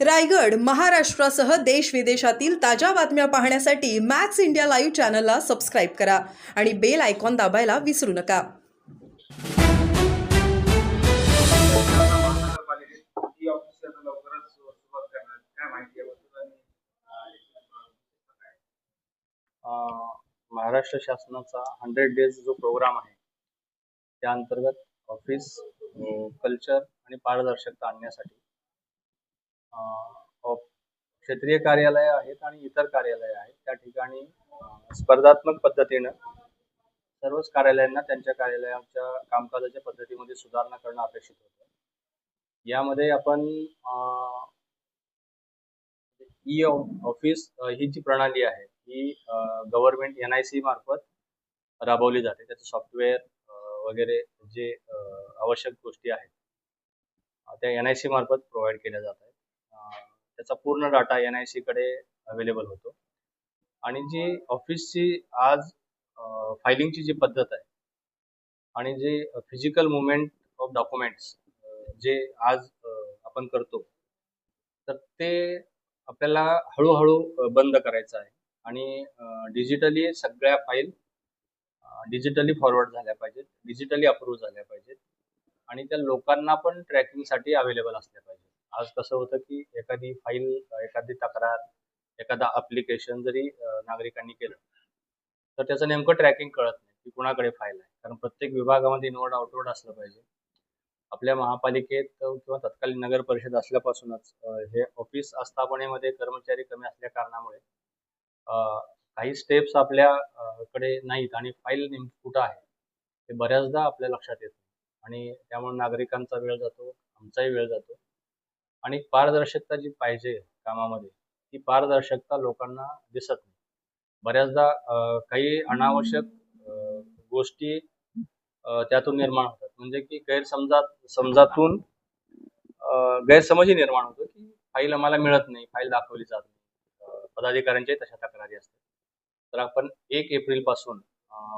रायगड महाराष्ट्रासह देश विदेशातील ताज्या बातम्या पाहण्यासाठी मॅक्स इंडिया लाईव्ह चॅनलला सबस्क्राईब करा आणि बेल आयकॉन दाबायला विसरू नका. महाराष्ट्र शासनाचा हंड्रेड डेज जो प्रोग्राम आहे त्या अंतर्गत ऑफिस कल्चर आणि पारदर्शकता आणण्यासाठी क्षेत्रीय कार्यालय आहेत आणि इतर कार्यालय आहेत. त्या ठिकाणी स्पर्धात्मक पद्धतीनं सर्वच कार्यालयांना त्यांच्या कार्यालयाच्या कामकाजाच्या पद्धतीमध्ये सुधारणा करणं अपेक्षित होतं. यामध्ये आपण ई ऑफिस ही जी प्रणाली आहे ही गव्हर्नमेंट एन आय सी मार्फत राबवली जाते. त्याचं सॉफ्टवेअर वगैरे जे आवश्यक गोष्टी आहेत त्या एन आय सी मार्फत प्रोव्हाइड केल्या जात आहेत. त्याचा पूर्ण डाटा एन आय सीकडे अवेलेबल होतो. आणि जी ऑफिसची आज फायलिंगची जी पद्धत आहे आणि जे फिजिकल मुवमेंट ऑफ डॉक्युमेंट्स जे आज आपण करतो तर ते आपल्याला हळूहळू बंद करायचं आहे. आणि डिजिटली सगळ्या फाईल डिजिटली फॉरवर्ड झाल्या पाहिजेत डिजिटली अप्रूव्ह झाल्या पाहिजेत. आणि त्या लोकांना पण ट्रॅकिंगसाठी अवेलेबल असल्या पाहिजेत. आज कसं होतं की एखादी फाईल एखादी तक्रार एखादा अप्लिकेशन जरी नागरिकांनी केलं तर त्याचं नेमकं ट्रॅकिंग कळत नाही की कुणाकडे फाईल आहे. कारण प्रत्येक विभागामध्ये इनवर्ड आउटवर्ड असलं पाहिजे. आपल्या महापालिकेत किंवा तत्कालीन नगर परिषद असल्यापासूनच हे ऑफिस आस्थापनेमध्ये कर्मचारी कमी असल्या कारणामुळे काही स्टेप्स आपल्या कडे नाहीत आणि फाईल नेमकी कुठं आहे हे बऱ्याचदा आपल्या लक्षात येत आणि त्यामुळे नागरिकांचा वेळ जातो आमचाही वेळ जातो. आणि पारदर्शकता जी पाहिजे कामामध्ये ती पारदर्शकता लोकांना दिसत नाही. बऱ्याचदा काही अनावश्यक गोष्टी त्यातून निर्माण होतात. म्हणजे की गैरसमजा समजातून गैरसमजही निर्माण होतो की फाईल आम्हाला मिळत नाही फाईल दाखवली जात नाही. पदाधिकाऱ्यांच्या पदाधिकाऱ्यांच्याही तशा तक्रारी असतात. तर आपण एक एप्रिलपासून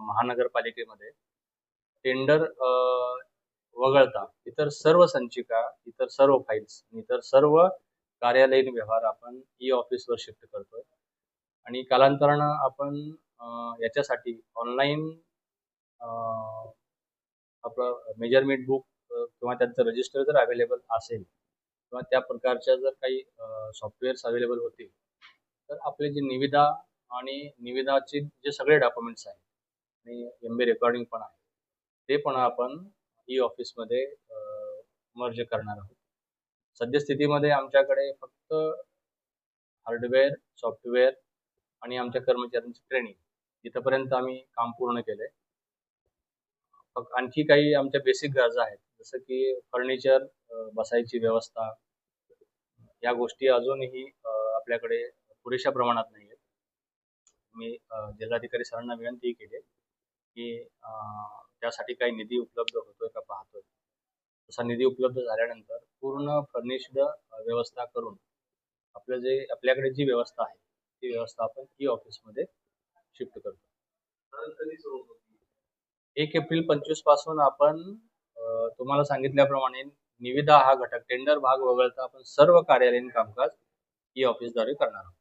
महानगरपालिकेमध्ये टेंडर वगळता इतर सर्व संचिका इतर सर्व फाईल्स इतर सर्व कार्यालयीन व्यवहार आपण ई ऑफिसवर शिफ्ट करतोय. आणि कालांतरानं आपण याच्यासाठी ऑनलाईन आपलं मेजरमेंट बुक किंवा त्यांचं रजिस्टर जर अवेलेबल असेल किंवा त्या प्रकारच्या जर काही सॉफ्टवेअर्स अवेलेबल होतील तर आपले जे निविदा आणि निविदाचे जे सगळे डॉक्युमेंट्स आहेत आणि एम बी रेकॉर्डिंग पण आहे ते पण आपण ई ऑफिसमध्ये मर्ज करणार आहोत. सद्यस्थितीमध्ये आमच्याकडे फक्त हार्डवेअर सॉफ्टवेअर आणि आमच्या कर्मचाऱ्यांची ट्रेनिंग इथंपर्यंत आम्ही काम पूर्ण केले फक्त आणखी काही आमच्या बेसिक गरजा आहेत. जसं की फर्निचर बसायची व्यवस्था. या गोष्टी अजूनही आपल्याकडे पुरेशा प्रमाणात नाही आहेत मी जिल्हाधिकारी सरांना विनंती केली आहे. की त्यासाठी काही निधी उपलब्ध होतोय का पाहतोय. तसा निधी उपलब्ध झाल्यानंतर पूर्ण फर्निश्ड व्यवस्था करून आपलं जे आपल्याकडे जी व्यवस्था आहे ती व्यवस्था आपण ई ऑफिसमध्ये शिफ्ट करतो. एक एप्रिल पंचवीसपासून आपण तुम्हाला सांगितल्याप्रमाणे निविदा हा घटक टेंडर भाग वगळता आपण सर्व कार्यालयीन कामकाज ई ऑफिसद्वारे करणार आहोत.